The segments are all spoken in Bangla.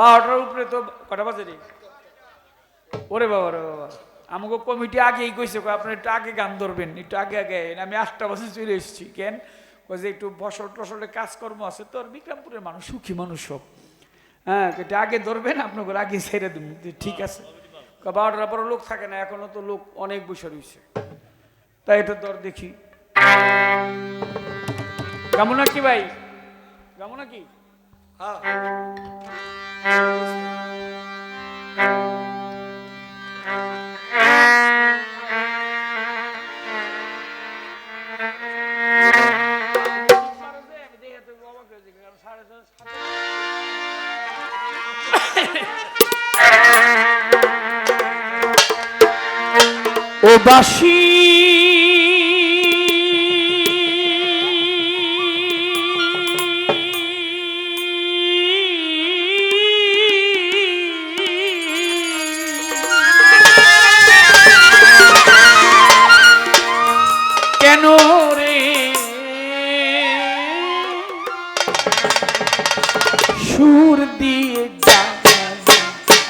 বারোটার উপরে তো কটা বাজে রে? ওরে বাবা রে বাবা। আমাকে কমিটি আগেই কইছে আপনার একটু আগে গান ধরবেন, একটু আগে আগে। আমি আটটা বছর চলে এসেছি, কেন? যে একটু ফসল টসলে কাজকর্ম আছে তো আর বিক্রমপুরের মানুষ সুখী মানুষ সব হ্যাঁ একটু আগে ধরবেন, আপনাকে আগে ছেড়ে দেবেন ঠিক আছে। বারোটার পরে লোক থাকে না, এখনও তো লোক অনেক বসে রয়েছে তাই এটা দর দেখি। কেমন কি ভাই? কেমন কি? হ্যাঁ। ও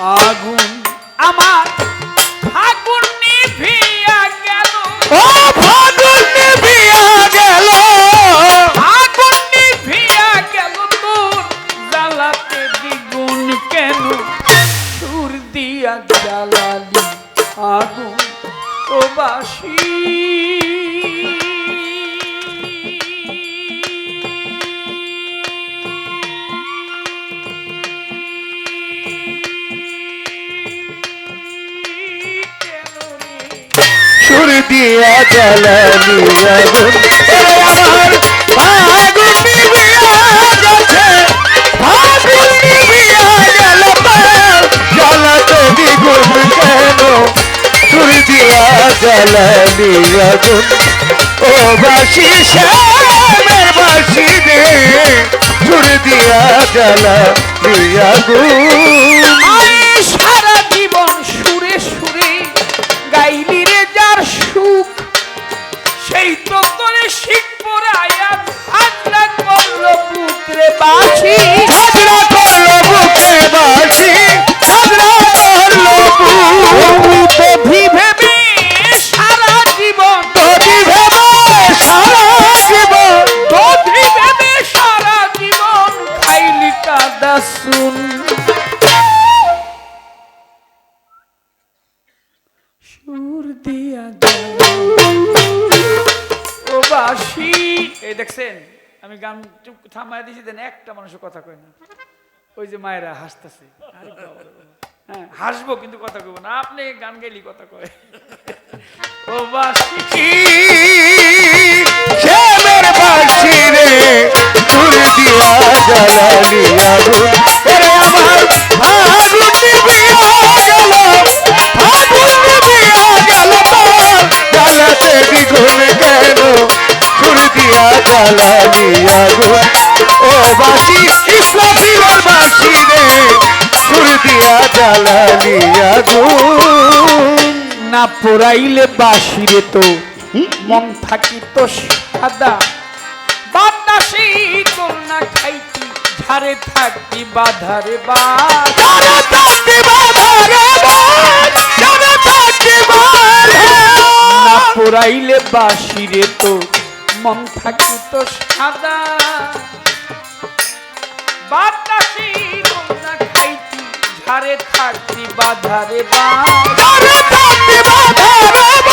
আগুন জ্বালানি আগুন আমার ফাগুন সুর দিয়া জ্বালানি আগুন ও বাসি শ্যামের বাসি রে সুর দিয়া জ্বালানি আগুন বাসি এই দেখছেন, আমি গান থামায় দিয়েছি দেন একটা মানুষের কথা কয় না। ওই যে মায়েরা হাসতেছে। হ্যাঁ হাসবো কিন্তু কথা কইব না। আপনি গান গাইলি কথা কয়। ও বাসি। দিয়া জ্বালানি আগুন। না পোড়াইলে বাসিরে তো। মন থাকি তো সাদা। বাতাসি না খাইতি ঝাড়ে থাকি বাধারে বা যারা থাকতে বাধা রে বাদ, যারা থাকতে। না পোড়াইলে বাসিরে তো। মন থাকি তো সাদা। বাতাসি যারা থাকতে বাধা। রে বাদ,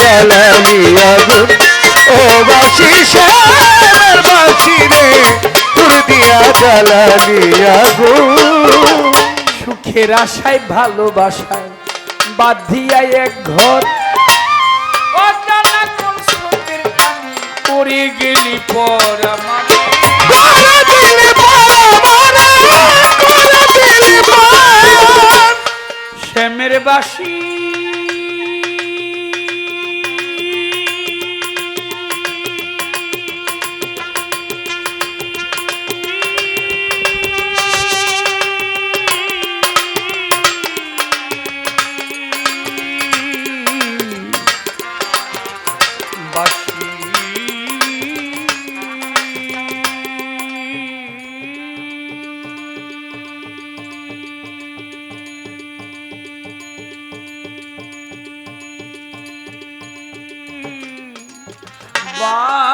জ্বালালি আগুন ও বাসি শ্যামের বাসি রে সুর দিয়া আগুন সুখের আশায় ভালোবাসায় বাধিয়া এক ঘর। পড়ে গেলি পর। শ্যামের বাসি বাসি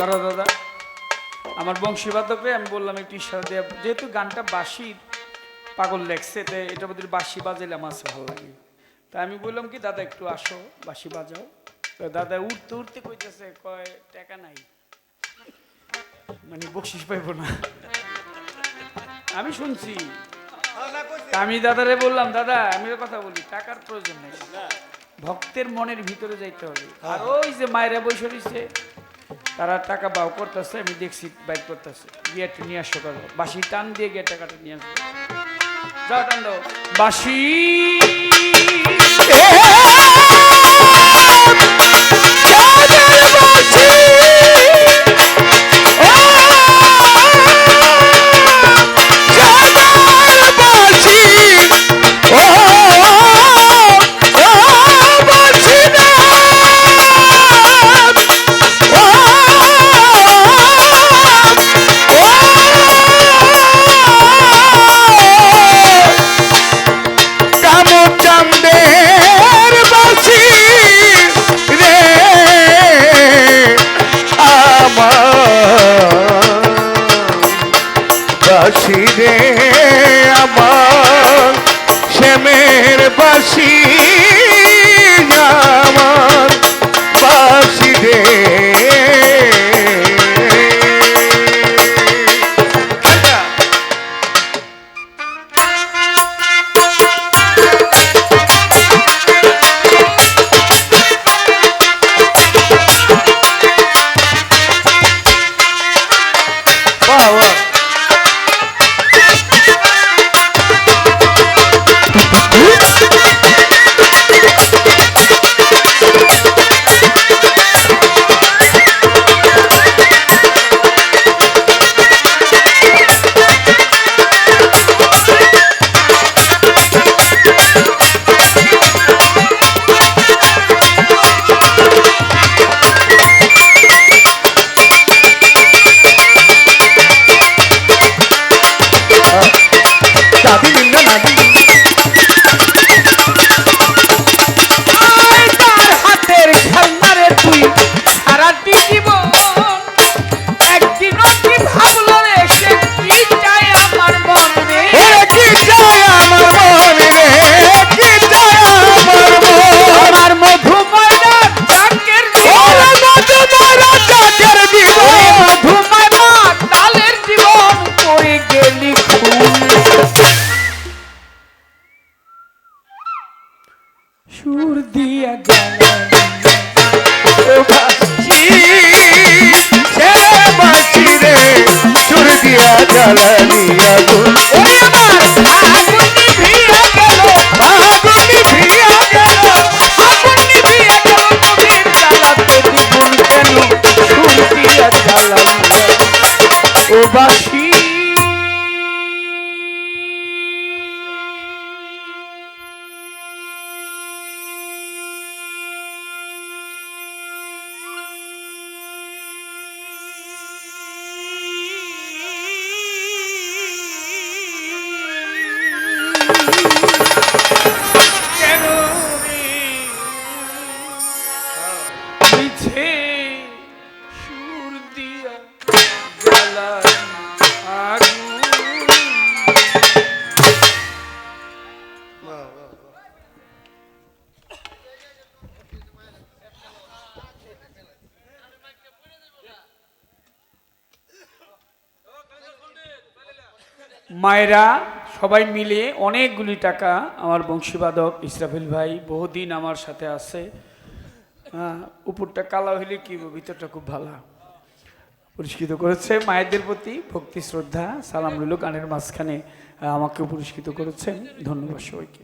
দাদা দাদা আমার বংশীবাদকরে আমি বললাম একটু ইশারা দিয়ে যেহেতু গানটা বাঁশির পাগল লেগছে তো এটার মধ্যে বাঁশি বাজাইলে আমার ভালো লাগে। তা আমি বললাম কি দাদা একটু আসো বাঁশি বাজাও। তো দাদা উঠতে উঠতে কইতেছে কয় টাকা নাই। মানে বকশিস পাইব না। আমি শুনছি। আমি দাদারে বললাম দাদা আমি কথা বলি টাকার প্রয়োজন নেই। ভক্তের মনের ভিতরে যাইতে হবে। আর ওই যে মায়েরা বসে রয়েছে তারা টাকা বাউ করতেছে, আমি দেখছি বাইক করতেছে। গিয়ে একটু নিয়ে আসো করো বাসি টান দিয়ে গিয়ে টাকাটা নিয়ে আসব যাও টান দাও। বাসি కలనియదు জ্বলছে সুর দিয়া মায়েরা সবাই মিলে অনেকগুলি টাকা আমার বংশীবাদক ইসরাফিল ভাই বহুদিন আমার সাথে আছে। হ্যাঁ, উপরটা কালা হইলে কি ভিতরটা খুব ভালো। পুরস্কৃত করেছে মায়েদের প্রতি ভক্তি শ্রদ্ধা সালাম রইল গানের মাঝখানে আমাকে পুরস্কৃত করেছেন। ধন্যবাদ সবাইকে।